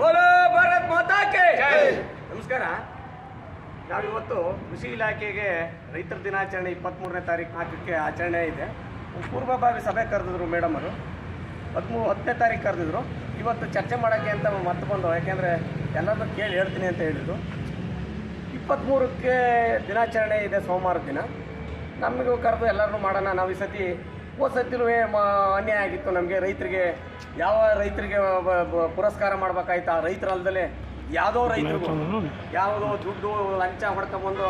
ಬೋಲೋ ಭಾರತ್ ಮಾತಾಕೆ ನಮಸ್ಕಾರ ನಮಸ್ಕಾರ. ನಾವಿವತ್ತು ಕೃಷಿ ಇಲಾಖೆಗೆ ರೈತರ ದಿನಾಚರಣೆ ಇಪ್ಪತ್ತ್ಮೂರನೇ ತಾರೀಕು ನಾಲ್ಕಕ್ಕೆ ಆಚರಣೆ ಇದೆ. ಪೂರ್ವಭಾವಿ ಸಭೆ ಕರೆದಿದ್ರು ಮೇಡಮ್ ಅವರು. ಹದಿಮೂರು ಹತ್ತನೇ ತಾರೀಕು ಕರೆದಿದ್ರು. ಇವತ್ತು ಚರ್ಚೆ ಮಾಡೋಕ್ಕೆ ಅಂತ ಮತ್ತೆ ಬಂದವು. ಯಾಕೆಂದರೆ ಎಲ್ಲರನ್ನೂ ಕೇಳಿ ಹೇಳ್ತೀನಿ ಅಂತ ಹೇಳಿದರು. ಇಪ್ಪತ್ತ್ಮೂರಕ್ಕೆ ದಿನಾಚರಣೆ ಇದೆ ಸೋಮವಾರ ದಿನ. ನಮಗೂ ಕರೆದು ಎಲ್ಲರೂ ಮಾಡೋಣ. ನಾವು ಈ ಸತಿ ಹೋದ ಸತಿಲೂ ಅನ್ಯಾಯ ಆಗಿತ್ತು ನಮಗೆ. ರೈತರಿಗೆ ಯಾವ ರೈತರಿಗೆ ಪುರಸ್ಕಾರ ಮಾಡ್ಬೇಕಾಯ್ತು ಆ ರೈತರ ಅಲ್ದಲೆ? ಯಾವುದೋ ರೈತರಿಗೂ ಯಾವುದೋ ದುಡ್ಡು, ಲಂಚ ಹೊಡ್ಕೊಂಬಂದು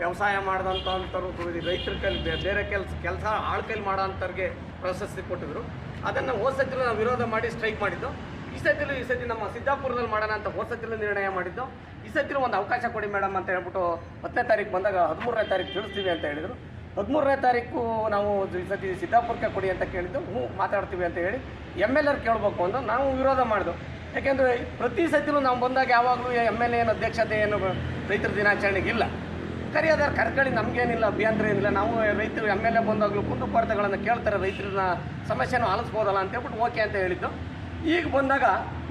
ವ್ಯವಸಾಯ ಮಾಡಿದಂಥವ್ರು ರೈತರ ಕೈಲಿ ಬೇರೆ ಕೆಲಸ ಕೆಲಸ ಆಳ್ ಕೈಲಿ ಮಾಡೋ ಅಂಥವ್ರಿಗೆ ಪ್ರಶಸ್ತಿ ಕೊಟ್ಟಿದ್ರು. ಅದನ್ನು ಹೋದ ನಾವು ವಿರೋಧ ಮಾಡಿ ಸ್ಟ್ರೈಕ್ ಮಾಡಿದ್ದು. ಈ ಸತಿಲೂ, ಈ ಸತಿ ನಮ್ಮ ಸಿದ್ದಾಪುರದಲ್ಲಿ ಮಾಡೋಣ ಅಂತ ಹೋದ ನಿರ್ಣಯ ಮಾಡಿದ್ದು. ಈ ಸತಿಲೂ ಒಂದು ಅವಕಾಶ ಕೊಡಿ ಮೇಡಮ್ ಅಂತ ಹೇಳ್ಬಿಟ್ಟು ಹತ್ತನೇ ತಾರೀಕು ಬಂದಾಗ ಹದಿಮೂರನೇ ತಾರೀಕು ತಿಳಿಸ್ತೀವಿ ಅಂತ ಹೇಳಿದರು. ಹದಿಮೂರನೇ ತಾರೀಕು ನಾವು ಈ ಸತಿ ಸಿದ್ದಾಪುರಕ್ಕೆ ಕೊಡಿ ಅಂತ ಕೇಳಿದ್ದು, ಹ್ಞೂ, ಮಾತಾಡ್ತೀವಿ ಅಂತ ಹೇಳಿ ಎಂ ಎಲ್ ಎರ್ ಕೇಳಬೇಕು ಅಂತ ನಾವು ವಿರೋಧ ಮಾಡಿದ್ವು ಯಾಕೆಂದರೆ ಪ್ರತಿ ಸತಿಲೂ ನಾವು ಬಂದಾಗ ಯಾವಾಗಲೂ ಎಂ ಎಲ್ ಏನು ಅಧ್ಯಕ್ಷತೆ ಏನು ರೈತರ ದಿನಾಚರಣೆಗೆ ಇಲ್ಲ. ಕರೆಯೋದಾರು ಕರ್ಕೊಳ್ಳಿ ನಮಗೇನಿಲ್ಲ, ಅಭ್ಯಂತರ ಏನಿಲ್ಲ. ನಾವು ರೈತರು ಎಂ ಎಲ್ ಎ ಬಂದಾಗಲೂ ಕುಂದುಕೊರತೆಗಳನ್ನು ಕೇಳ್ತಾರೆ, ರೈತರನ್ನ ಸಮಸ್ಯೆನೂ ಆಲಿಸ್ಬೋದಲ್ಲ ಅಂತ ಹೇಳ್ಬಿಟ್ಟು ಓಕೆ ಅಂತ ಹೇಳಿದ್ದು. ಈಗ ಬಂದಾಗ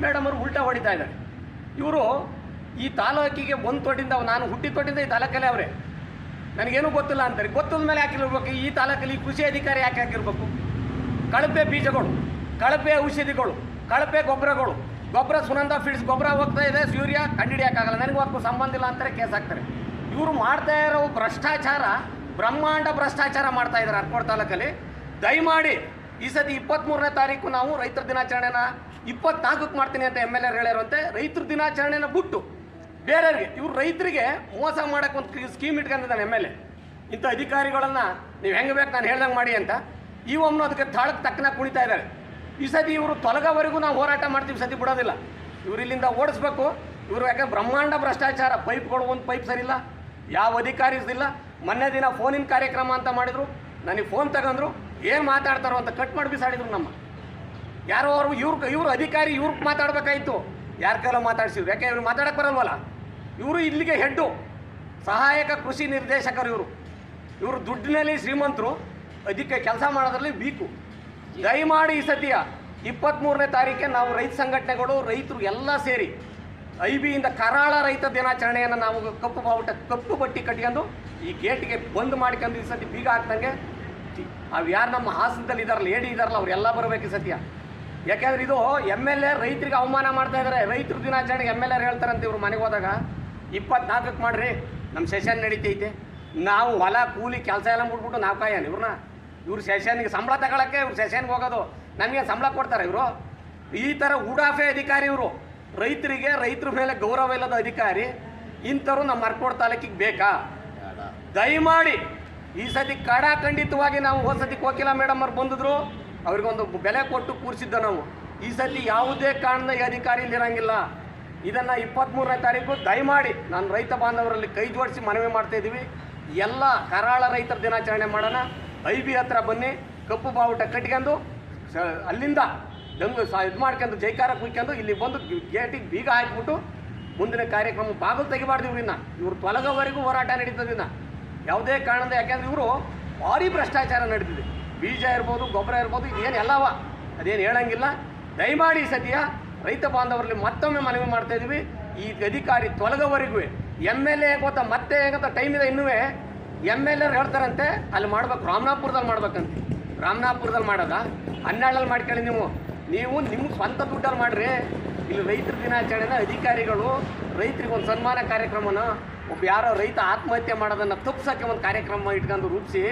ಮೇಡಮ್ ಅವರು ಉಲ್ಟಾ ಹೊಡಿತಾ ಇದ್ದಾರೆ. ಇವರು ಈ ತಾಲೂಕಿಗೆ ಬಂದು ತೊಟ್ಟಿಂದ ನಾನು ಹುಟ್ಟಿ ತೊಟ್ಟಿಂದ ಈ ತಾಲೂಕಲ್ಲೇ ಅವರೇ. ನನಗೇನು ಗೊತ್ತಿಲ್ಲ ಅಂತಾರೆ. ಗೊತ್ತಿದ ಮೇಲೆ ಹಾಕಿರ್ಬೇಕು ಈ ತಾಲೂಕಲ್ಲಿ ಕೃಷಿ ಅಧಿಕಾರಿ ಯಾಕೆ ಹಾಕಿರ್ಬೇಕು ಕಳಪೆ ಬೀಜಗಳು, ಕಳಪೆ ಔಷಧಿಗಳು, ಕಳಪೆ ಗೊಬ್ಬರಗಳು, ಗೊಬ್ಬರ ಸುನಂದ ಫೀಡ್ಸ್ ಗೊಬ್ಬರ ಹೋಗ್ತಾ ಇದೆ ಸೂರ್ಯ ಕಂಡಿಡಿಯೋಕ್ಕಾಗಲ್ಲ ನನಗೆ ಅದಕ್ಕೂ ಸಂಬಂಧ ಇಲ್ಲ ಅಂತಾರೆ, ಕೇಸ್ ಹಾಕ್ತಾರೆ. ಇವರು ಮಾಡ್ತಾ ಇರೋ ಭ್ರಷ್ಟಾಚಾರ, ಬ್ರಹ್ಮಾಂಡ ಭ್ರಷ್ಟಾಚಾರ ಮಾಡ್ತಾ ಇದ್ದಾರೆ ಅರ್ಕೋಡ್ ತಾಲೂಕಲ್ಲಿ. ದಯಮಾಡಿ ಈ ಸತಿ ಇಪ್ಪತ್ತ್ಮೂರನೇ ತಾರೀಕು ನಾವು ರೈತರ ದಿನಾಚರಣೆನ ಇಪ್ಪತ್ನಾಲ್ಕಕ್ಕೆ ಮಾಡ್ತೀನಿ ಅಂತ ಎಂ ಎಲ್ ಎರ್ ಹೇಳಿರುವಂತೆ ರೈತರ ದಿನಾಚರಣೆನ ಬಿಟ್ಟು ಬೇರೆಯವ್ರಿಗೆ, ಇವ್ರು ರೈತರಿಗೆ ಮೋಸ ಮಾಡೋಕೆ ಒಂದು ಸ್ಕೀಮ್ ಇಟ್ಕೊಂಡಿದ್ದಾನೆ ಎಂ ಎಲ್ ಎ ಇಂಥ ಅಧಿಕಾರಿಗಳನ್ನ ನೀವು ಹೆಂಗೆ ಬೇಕು ನಾನು ಹೇಳ್ದಂಗೆ ಮಾಡಿ ಅಂತ ಈ ಒಮ್ಮೆ ಅದಕ್ಕೆ ತಾಳಕ್ಕೆ ತಕ್ಕನ ಕುಣಿತಾ ಇದ್ದಾರೆ. ಈ ಸತಿ ಇವರು ತೊಲಗವರೆಗೂ ನಾವು ಹೋರಾಟ ಮಾಡ್ತೀವಿ ಸತಿ ಬಿಡೋದಿಲ್ಲ. ಇವ್ರು ಇಲ್ಲಿಂದ ಓಡಿಸ್ಬೇಕು. ಇವರು ಯಾಕಂದ್ರೆ ಬ್ರಹ್ಮಾಂಡ ಭ್ರಷ್ಟಾಚಾರ ಪೈಪ್ಗಳು ಒಂದು ಪೈಪ್ ಸರಿಯಿಲ್ಲ, ಯಾವ ಅಧಿಕಾರಿ ಇಲ್ಲ ಮೊನ್ನೆ ದಿನ ಫೋನಿನ ಕಾರ್ಯಕ್ರಮ ಅಂತ ಮಾಡಿದ್ರು. ನನಗೆ ಫೋನ್ ತಗೊಂಡ್ರು, ಏನು ಮಾತಾಡ್ತಾರೋ ಅಂತ ಕಟ್ ಮಾಡಿ ಬಿಸಾಡಿದ್ರು ನಮ್ಮ. ಯಾರೋ ಅವರು ಇವ್ರ ಇವರು ಅಧಿಕಾರಿ ಇವ್ರಿಗೆ ಮಾತಾಡಬೇಕಾಯಿತು. ಯಾರ ಕೈಲೋ ಮಾತಾಡ್ಸಿದ್ರು. ಯಾಕೆ ಇವ್ರು ಮಾತಾಡಕ್ಕೆ ಬರಲ್ವಲ್ಲ? ಇವರು ಇಲ್ಲಿಗೆ ಹೆಡ್ಡು ಸಹಾಯಕ ಕೃಷಿ ನಿರ್ದೇಶಕರು ಇವರು. ಇವರು ದುಡ್ಡಿನಲ್ಲಿ ಶ್ರೀಮಂತರು ಅದಕ್ಕೆ ಕೆಲಸ ಮಾಡೋದ್ರಲ್ಲಿ ಬೀಕು. ದಯಮಾಡಿ ಈ ಸತಿಯ ಇಪ್ಪತ್ತ್ಮೂರನೇ ತಾರೀಕೆ ನಾವು ರೈತ ಸಂಘಟನೆಗಳು, ರೈತರು ಎಲ್ಲ ಸೇರಿ ಐ ಬಿಯಿಂದ ಕರಾಳ ರೈತ ದಿನಾಚರಣೆಯನ್ನು ನಾವು ಕಪ್ಪು ಬಾವುಟ, ಕಪ್ಪು ಬಟ್ಟಿ ಕಟ್ಕೊಂಡು ಈ ಗೇಟ್ಗೆ ಬಂದ್ ಮಾಡ್ಕೊಂಡು ಈ ಸತಿ ಬೀಗ ಹಾಕ್ದಂಗೆ ಅವು ಯಾರು ನಮ್ಮ ಹಾಸನದಲ್ಲಿ ಇದಾರಲ್ಲ ಏಡಿ ಇದಾರಲ್ಲ ಅವರೆಲ್ಲ ಬರಬೇಕು ಈ ಸತ್ಯ. ಯಾಕೆಂದ್ರೆ ಇದು ಎಂ ಎಲ್ ಎ ರೈತರಿಗೆ ಅವಮಾನ ಮಾಡ್ತಾ ಇದ್ದಾರೆ ರೈತರ ದಿನಾಚರಣೆಗೆ ಎಂ ಎಲ್ ಎರ್ ಹೇಳ್ತಾರಂತ ಇವ್ರು ಮನೆಗೆ ಹೋದಾಗ. ಇಪ್ಪತ್ನಾಲ್ಕಕ್ಕೆ ಮಾಡ್ರಿ. ನಮ್ಮ ಸೆಷನ್ ನಡೀತೈತೆ. ನಾವು ಹೊಲ ಕೂಲಿ ಕೆಲಸ ಎಲ್ಲ ಮುಟ್ಬಿಟ್ಟು ನಾವು ಕಾಯೋಣ ಇವ್ರನ್ನ. ಇವ್ರು ಸೆಷನ್ಗೆ ಸಂಬಳ ತಗೊಳಕ್ಕೆ ಇವ್ರು ಸೆಷನ್ಗೆ ಹೋಗೋದು. ನಮಗೆ ಸಂಬಳ ಕೊಡ್ತಾರೆ ಇವರು. ಈ ಥರ ಉಡಾಫೆ ಅಧಿಕಾರಿ ಇವರು. ರೈತರಿಗೆ ರೈತರ ಮೇಲೆ ಗೌರವ ಇಲ್ಲದ ಅಧಿಕಾರಿ. ಇಂಥವ್ರು ನಮ್ಮ ಮರ್ಕೋಡ್ ತಾಲೂಕಿಗೆ ಬೇಕಾ? ದಯಮಾಡಿ ಈ ಸತಿ ಖಂಡಿತವಾಗಿ ನಾವು ಹೋದ ಸತಿ ಕೋಕಿಲ ಮೇಡಮ್ ಅವ್ರು ಬಂದಿದ್ರು. ಅವ್ರಿಗೊಂದು ಬೆಲೆ ಕೊಟ್ಟು ಕೂರಿಸಿದ್ದ ನಾವು. ಈ ಸತಿ ಯಾವುದೇ ಕಾರಣದ ಈ ಅಧಿಕಾರಿ ಇರಂಗಿಲ್ಲ. ಇದನ್ನು ಇಪ್ಪತ್ತ್ಮೂರನೇ ತಾರೀಕು ದಯಮಾಡಿ ನಾನು ರೈತ ಬಾಂಧವರಲ್ಲಿ ಕೈ ಜೋಡಿಸಿ ಮನವಿ ಮಾಡ್ತಾ ಇದ್ದೀವಿ ಎಲ್ಲ ಕರಾಳ ರೈತರ ದಿನಾಚರಣೆ ಮಾಡೋಣ. ಐ ಬಿ ಹತ್ರ ಬನ್ನಿ, ಕಪ್ಪು ಬಾವುಟ ಕಟ್ಕೊಂಡು ಅಲ್ಲಿಂದ ದಂಗು ಸಹ ಇದು ಮಾಡ್ಕೊಂಡು ಜೈಕಾರ ಕುಯ್ಕೊಂಡು ಇಲ್ಲಿ ಬಂದು ಗೇಟಿಗೆ ಬೀಗ ಹಾಕಿಬಿಟ್ಟು ಮುಂದಿನ ಕಾರ್ಯಕ್ರಮ ಬಾಗಿಲು ತೆಗಿಬಾರ್ದು ಇವ್ರನ್ನ. ಇವ್ರು ತೊಲಗೋವರೆಗೂ ಹೋರಾಟ ನಡೀತದಿನ್ನ ಯಾವುದೇ ಕಾರಣದ, ಯಾಕೆಂದ್ರೆ ಇವರು ಭಾರಿ ಭ್ರಷ್ಟಾಚಾರ ನಡೆದಿದೆ ಬೀಜ ಇರ್ಬೋದು, ಗೊಬ್ಬರ ಇರ್ಬೋದು, ಇದೇನು ಎಲ್ಲವ. ಅದೇನು ಹೇಳಂಗಿಲ್ಲ. ದಯಮಾಡಿ ಸದ್ಯ ರೈತ ಬಾಂಧವರಲ್ಲಿ ಮತ್ತೊಮ್ಮೆ ಮನವಿ ಮಾಡ್ತಾ ಇದೀವಿ. ಈ ಅಧಿಕಾರಿ ತೊಲಗೋವರೆಗೂ ಎಂ ಎಲ್ ಎ ಗೊತ್ತಾ ಮತ್ತೆ ಹೇಗಂತ ಟೈಮ್ ಇದೆ ಇನ್ನೂ ಎಂ ಎಲ್ ಎರ್ ಹೇಳ್ತಾರಂತೆ, ಅಲ್ಲಿ ಮಾಡ್ಬೇಕು ರಾಮನಾಪುರದಲ್ಲಿ ಮಾಡ್ಬೇಕಂತೆ. ರಾಮನಾಪುರದಲ್ಲಿ ಮಾಡೋದ? ಹನ್ನೆರಡಲ್ಲಿ ಮಾಡ್ಕೊಳ್ಳಿ ನೀವು. ನೀವು ನಿಮ್ಮ ಸ್ವಂತ ದುಡ್ಡಲ್ಲಿ ಮಾಡ್ರಿ. ಇಲ್ಲಿ ರೈತರ ದಿನಾಚರಣೆನ ಅಧಿಕಾರಿಗಳು ರೈತರಿಗೆ ಒಂದು ಸನ್ಮಾನ ಕಾರ್ಯಕ್ರಮನ, ಒಬ್ಬ ಯಾರೋ ರೈತ ಆತ್ಮಹತ್ಯೆ ಮಾಡೋದನ್ನು ತಪ್ಪಿಸೋಕ್ಕೆ ಒಂದು ಕಾರ್ಯಕ್ರಮ ಇಟ್ಕೊಂಡು ರೂಪಿಸಿ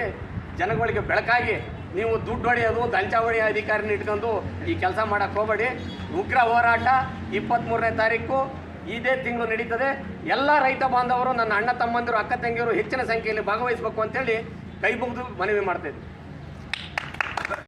ಜನಗಳಿಗೆ ಬೆಳಕಾಗಿ ನೀವು ದುಡ್ಡು ಹೊಡೆಯೋದು, ದಂಚ ಹೊಡೆಯೋ ಅಧಿಕಾರಿನ ಇಟ್ಕೊಂಡು ಈ ಕೆಲಸ ಮಾಡೋಕ್ಕೆ ಹೋಗಬೇಡಿ. ಉಗ್ರ ಹೋರಾಟ ಇಪ್ಪತ್ತ್ಮೂರನೇ ತಾರೀಕು, ಇದೇ ತಿಂಗಳು ನಡೀತದೆ. ಎಲ್ಲ ರೈತ ಬಾಂಧವರು, ನನ್ನ ಅಣ್ಣ ತಮ್ಮಂದಿರು, ಅಕ್ಕ ತಂಗಿಯರು ಹೆಚ್ಚಿನ ಸಂಖ್ಯೆಯಲ್ಲಿ ಭಾಗವಹಿಸಬೇಕು ಅಂತೇಳಿ ಕೈ ಮುಗಿದು ಮನವಿ ಮಾಡ್ತಾ